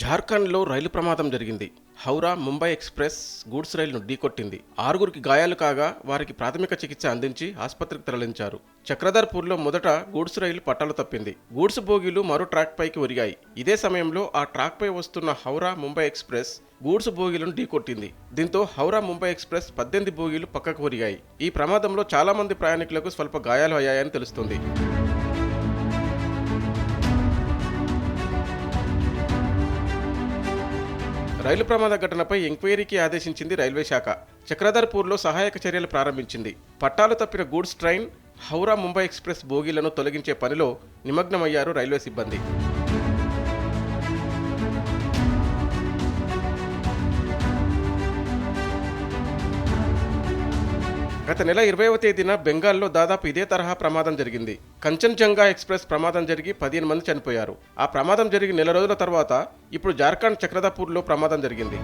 జార్ఖండ్లో రైలు ప్రమాదం జరిగింది. హౌరా ముంబై ఎక్స్ప్రెస్ గూడ్స్ రైలును ఢీకొట్టింది. ఆరుగురికి గాయాలు కాగా వారికి ప్రాథమిక చికిత్స అందించి ఆసుపత్రికి తరలించారు. చక్రధర్పూర్లో మొదట గూడ్స్ రైలు పట్టాలు తప్పింది. గూడ్స్ బోగీలు మరో ట్రాక్ పైకి ఒరిగాయి. ఇదే సమయంలో ఆ ట్రాక్ పై వస్తున్న హౌరా ముంబై ఎక్స్ప్రెస్ గూడ్స్ బోగీలను ఢీకొట్టింది. దీంతో హౌరా ముంబై ఎక్స్ప్రెస్ పద్దెనిమిది బోగీలు పక్కకు ఒరిగాయి. ఈ ప్రమాదంలో చాలా మంది ప్రయాణికులకు స్వల్ప గాయాలు అయ్యాయని తెలుస్తుంది. రైలు ప్రమాద ఘటనపై ఎంక్వైరీకి ఆదేశించింది రైల్వే శాఖ. చక్రధర్పూర్లో సహాయక చర్యలు ప్రారంభించింది. పట్టాలు తప్పిన goods train Howrah Mumbai express బోగీలను తొలగించే పనిలో నిమగ్నమయ్యారు రైల్వే సిబ్బంది. గత నెల ఇరవైవ తేదీన బెంగాల్లో దాదాపు ఇదే తరహా ప్రమాదం జరిగింది. కంచన్జంగా ఎక్స్ప్రెస్ ప్రమాదం జరిగి పదిహేను మంది చనిపోయారు. ఆ ప్రమాదం జరిగి నెల రోజుల తర్వాత ఇప్పుడు జార్ఖండ్ చక్రదాపూర్లో ప్రమాదం జరిగింది.